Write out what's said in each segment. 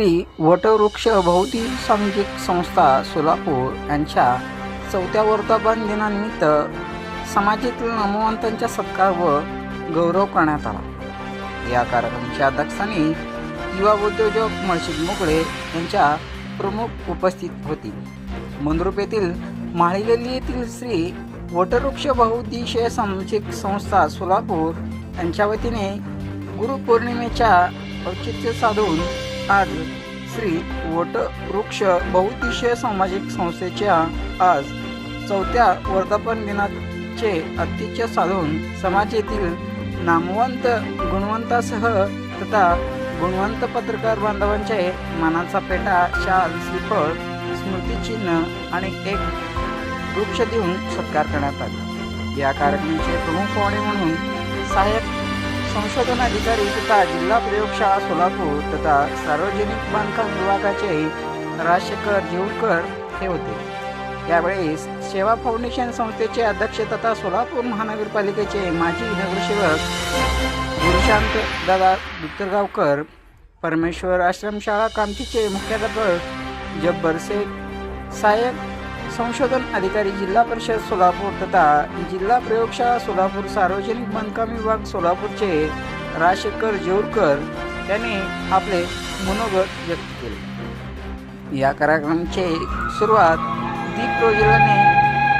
श्री वटवृक्ष भौती सामाजिक संस्था सोलापूर यांच्या चौथ्या वर्धापन दिनानिमित्त समाजातील नामवंतांचा सत्कार व गौरव करण्यात आला. या कार्यक्रमाच्या अध्यक्षांनी युवा उद्योजक मळशिद मोकळे यांच्या प्रमुख उपस्थित होती. मंद्रुप येथील माळीगल्ली येथील श्री वटवृक्ष बहुउद्देशीय सामाजिक संस्था सोलापूर यांच्या वतीने गुरुपौर्णिमेच्या औचित्य साधून आज श्री वटवृक्ष बहुतिशय सामाजिक संस्थेच्या आज चौथ्या वर्धापन दिनाचे औचित्य साधून समाजातील नामवंत गुणवंतासह तथा गुणवंत पत्रकार बांधवांचे मानाचा पेटा शाल श्रीफळ स्मृतिचिन्ह आणि एक वृक्ष देऊन सत्कार करण्यात आला. या कार्यक्रमाचे प्रमुख पाहुणे म्हणून सहाय्यक संशोधन अधिकारी तथा जिल्हा प्रयोगशाळा सोलापूर तथा सार्वजनिक बांधकाम विभागाचे राजशेखर जेऊरकर हे होते. यावेळी सेवा फाउंडेशन संस्थेचे अध्यक्ष तथा सोलापूर महानगरपालिकेचे माजी नगरसेवक गुरुशांत दादा दुत्तरगावकर परमेश्वर आश्रमशाळा कामतीचे मुख्याध्यापक जब्बर शेख सहाय्यक संशोधन अधिकारी जिल्हा परिषद सोलापूर तथा जिल्हा प्रयोगशाळा सोलापूर सार्वजनिक बांधकाम विभाग सोलापूरचे राजशेखर जेऊरकर यांनी आपले मनोगत व्यक्त केले. या कार्यक्रमाची सुरुवात दीप प्रज्वलने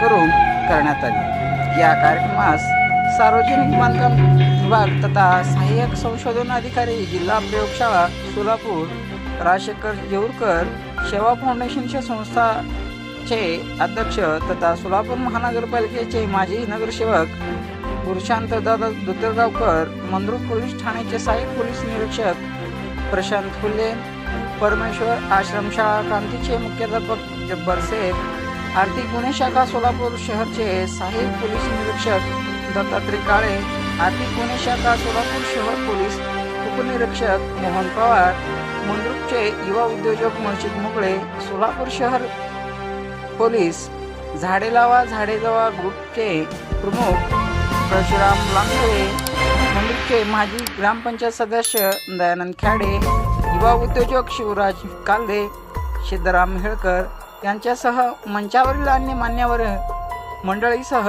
करून करण्यात आली. या कार्यक्रमास सार्वजनिक बांधकाम विभाग तथा सहाय्यक संशोधन अधिकारी जिल्हा प्रयोगशाळा सोलापूर राजशेखर जेऊरकर सेवा फाउंडेशनच्या संस्थाचे अध्यक्ष तथा सोलापूर महानगरपालिकेचे माजी नगरसेवक पुरुषांत दादा दुतरगावकर मंद्रुप पोलीस ठाण्याचे सहाय्यक पोलीस निरीक्षक प्रशांत फुले परमेश्वर आश्रमशाळा क्रांतीचे मुख्याध्यापक जब्बर शेख आर्थिक गुन्हे शाखा सोलापूर शहरचे सहाय्यक पोलीस निरीक्षक दत्तात्रय काळे आर्थिक गुन्हे शाखा सोलापूर शहर पोलीस उपनिरीक्षक मोहन पवार मंद्रुपचे युवा उद्योजक मनशित मोकळे सोलापूर शहर पोलीस झाडे लावा झाडे जवा ग्रुपचे प्रमुख परशुराम लांबे मंडळचे माजी ग्रामपंचायत सदस्य दयानंद खेडे युवा उद्योजक शिवराज काल्दे सिद्धराम हेळकर यांच्यासह मंचावरील अन्य मान्यवर मंडळीसह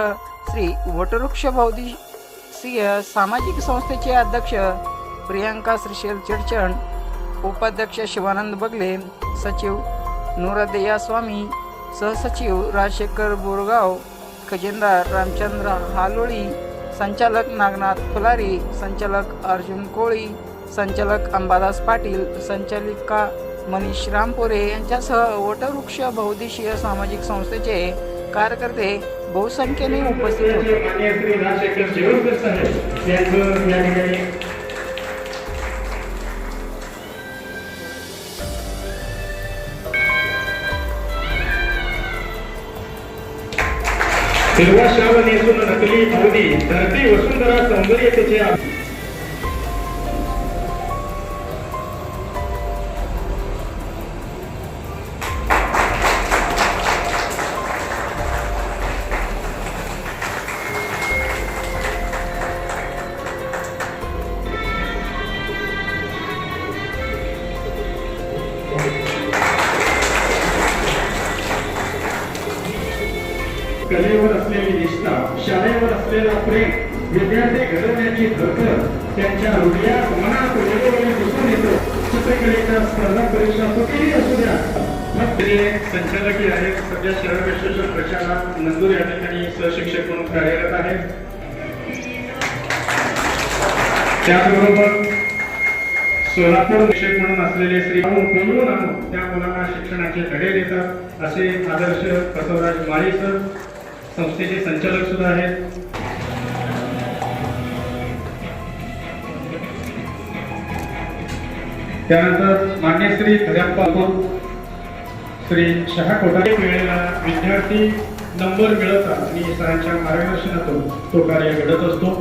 श्री वटवृक्ष बौद्धिसीय सामाजिक संस्थेचे अध्यक्ष प्रियांका श्रीशेल चिडचण उपाध्यक्ष शिवानंद बगले सचिव नुरदया स्वामी सहसचिव राजशेखर बोरगाव खजिनदार रामचंद्र हालोळी संचालक नागनाथ फुलारी संचालक अर्जुन कोळी संचालक अंबादास पाटील संचालिका मनीष रामपुरे यांच्यासह वटवृक्ष बहुदेशीय सामाजिक संस्थेचे कार्यकर्ते बहुसंख्येने उपस्थित होते. हिरवा श्रावण नेसून नकली अवधी धरती वसुंधरा सौंदर्यतेचे आ- कलेवर असलेली निष्ठा शाळेवर असलेला प्रेम विद्यार्थी घडवण्याची धडपड त्यांच्या हृदयात मनात वेगवेगळे दिसून येतो. चित्रकलेच्या स्पर्धा परीक्षा कुठेही असू द्या. मग आहेत सध्या शहर विश्लेषण प्रशाला नंदूर या ठिकाणी सहशिक्षक म्हणून कार्यरत आहेत त्याचबरोबर सोलापूर शिक्षक म्हणून असलेले श्री बोलून आणून त्या मुलांना शिक्षणाचे धडे देतात असे आदर्श बसवराज माळी सर संस्थेचे संचालक सुद्धा आहेत. त्यानंतर मान्य श्री धर्याप्पा श्री शहा कोठारे. वेळेला विद्यार्थी नंबर मिळवतात आणि सरांच्या मार्गदर्शनातून तो कार्य घडत असतो.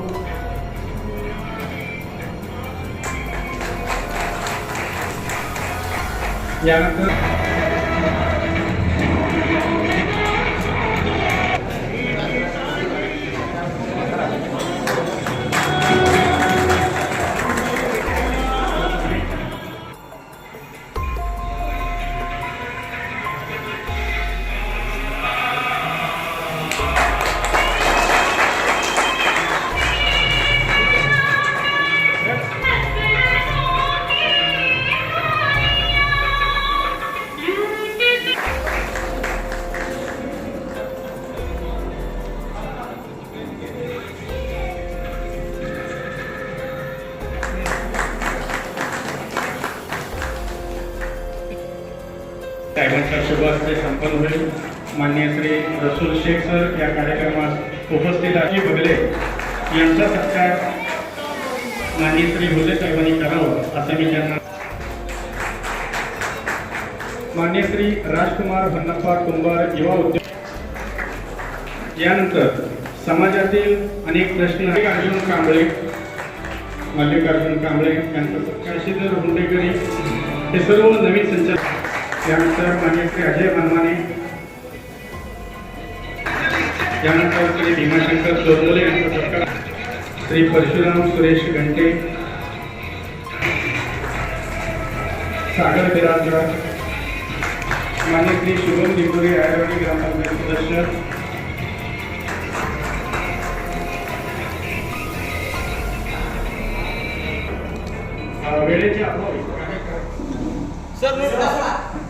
यानंतर संपन्न होईल. माननीय श्री रसूल शेख सर या कार्यक्रमात उपस्थित आहे. बगले यांचा सत्कार माननीय श्री भोले साहेबांनी करावं असं मी त्यांना मान्य श्री राजकुमार भन्नप्पा कुंभार युवा उद्योग यानंतर समाजातील अनेक प्रश्न अर्जुन कांबळे मल्लिकार्जुन कांबळे यांचं सत्कार श्रीधर हुंडेकरी हे सर्व नवीन संचालक त्यानंतर मान्य श्री अजय मनमाने त्यानंतर श्री भीमाशंकर चोरमोले यांचा सत्कार श्री परशुराम सुरेश घंटे सागर बिराजदार मान्य श्री शुभम दिगोरे आयुर्वेदिक ग्रामपंचायत सदस्य अ, वेळेचे अभावी.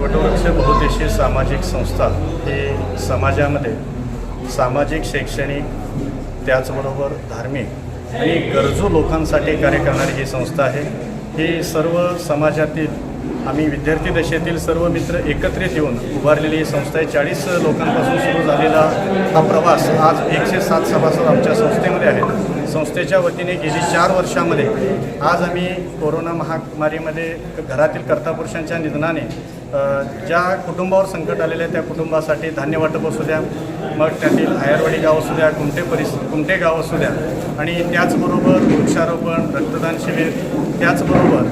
वटवृक्ष बहुद्देशीय सामाजिक संस्था हे समाजामध्ये सामाजिक शैक्षणिक त्याचबरोबर धार्मिक आणि गरजू लोकांसाठी कार्य करणारी ही संस्था आहे. ही सर्व समाजातील आम्ही विद्यार्थी दशेतील सर्व मित्र एकत्रित येऊन उभारलेली ही संस्था आहे. चाळीस लोकांपासून सुरू झालेला हा प्रवास आज एकशे सात सभासद आमच्या संस्थेमध्ये आहेत. संस्थेच्या वतीने गेली चार वर्षामध्ये आज आम्ही कोरोना महामारीमध्ये घरातील कर्तापुरुषांच्या निधनाने ज्या कुटुंबावर संकट आलेलं आहे त्या कुटुंबासाठी धान्य वाटप असू द्या मग त्यातील आयरवाडी गाव असू द्या कुमटे परिस कुमटे गाव असू द्या आणि त्याचबरोबर वृक्षारोपण रक्तदान शिबिर त्याचबरोबर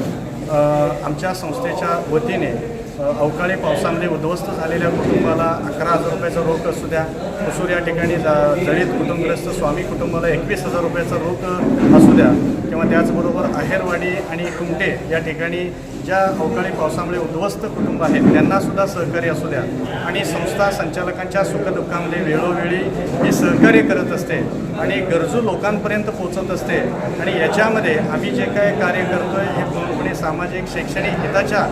आमच्या संस्थेच्या वतीने अवकाळी पावसामध्ये उद्ध्वस्त झालेल्या कुटुंबाला अकरा हजार रुपयाचा रोख असू द्या. कुसूर या ठिकाणी जा जळीत कुटुंबग्रस्त स्वामी कुटुंबाला एकवीस हजार रुपयाचा रोख असू द्या किंवा त्याचबरोबर आहेरवाडी आणि कुमटे या ठिकाणी ज्या अवकाळी पावसामुळे उद्ध्वस्त कुटुंब आहेत त्यांनासुद्धा सहकार्य असू द्या. आणि संस्था संचालकांच्या सुखदुःखामध्ये वेळोवेळी ही सहकार्य करत असते आणि गरजू लोकांपर्यंत पोचत असते. आणि याच्यामध्ये आम्ही जे काय कार्य करतोय हे पूर्णपणे सामाजिक शैक्षणिक हिताच्या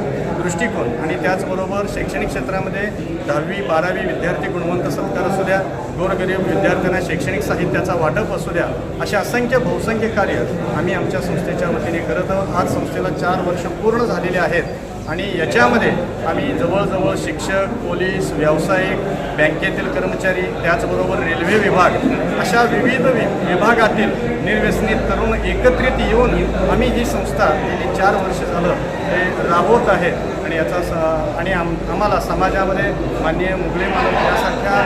दृष्टिकोन आणि त्याचबरोबर शैक्षणिक क्षेत्रामध्ये दहावी बारावी विद्यार्थी गुणवंत सत्कार असू द्या गोरगरीब विद्यार्थ्यांना शैक्षणिक साहित्याचा वाटप असू द्या असे असंख्य बहुसंख्य कार्य आम्ही आमच्या संस्थेच्या वतीने करत आहोत. आज संस्थेला चार वर्ष पूर्ण झालेले आहेत आणि याच्यामध्ये आम्ही जवळजवळ शिक्षक पोलीस व्यावसायिक बँकेतील कर्मचारी त्याचबरोबर रेल्वे विभाग अशा विविध विभागातील निर्व्यसनी तरुण एकत्रित येऊन आम्ही ही संस्था गेली चार वर्ष झालं हे राबवत आहे. आणि याचा स आणि आम आम्हाला समाजामध्ये माननीय मुघले मानव यासारख्या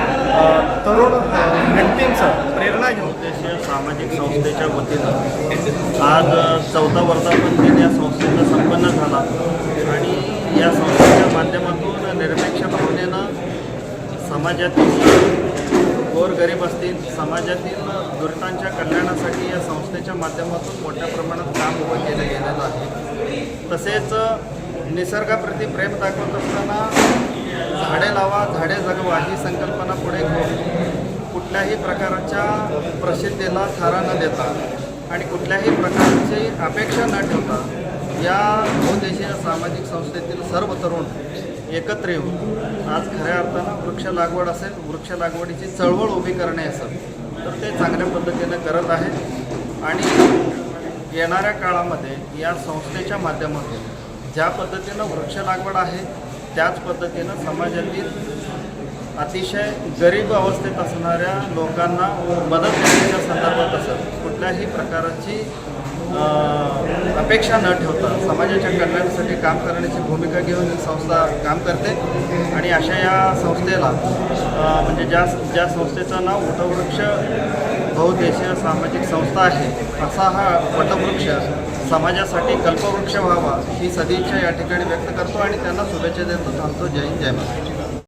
तरुण व्यक्तींचं प्रेरणा घेऊन. उद्देशीय सामाजिक संस्थेच्या वतीनं आज चौदा वर्धापन दिन या संस्थेचा संपन्न झाला. आणि या संस्थेच्या माध्यमातून निरपेक्ष भावनेनं समाजातील गोरगरीब असतील समाजातील दुरितांच्या कल्याणासाठी या संस्थेच्या माध्यमातून मोठ्या प्रमाणात काम उभं केलं गेलेलं आहे. तसेच निसर्गाप्रती प्रेम दाखवत असताना झाडे लावा झाडे जगवा ही संकल्पना पुढे घेऊन कुठल्याही प्रकारच्या प्रसिद्धीला थारा न देता आणि कुठल्याही प्रकारची अपेक्षा न ठेवता या बहुदेशीय सामाजिक संस्थेतील सर्व तरुण एकत्र येऊन. आज खऱ्या अर्थानं वृक्ष लागवड असेल वृक्ष लागवडीची चळवळ उभी करणे असेल तर ते चांगल्या पद्धतीनं करत आहेत आणि येणाऱ्या काळामध्ये या संस्थेच्या माध्यमातून ज्या पद्धतीनं वृक्ष लागवड आहे त्याच पद्धतीनं समाजातील अतिशय गरीब अवस्थेत असणाऱ्या लोकांना मदत करण्याच्या संदर्भात असेल कुठल्याही प्रकाराची अपेक्षा न ठेवता समाजाच्या कल्याणासाठी काम करण्याची भूमिका घेऊन ही संस्था काम करते. आणि अशा या संस्थेला म्हणजे ज्या ज्या संस्थेचं नाव वटवृक्ष बहुदेशीय सामाजिक संस्था आहे असा हा वटवृक्ष समाजासाठी कल्पवृक्ष व्हावा ही सदिच्छा या ठिकाणी व्यक्त करतो आणि त्यांना शुभेच्छा देतो. थांबतो. जय हिंद. जय महाराज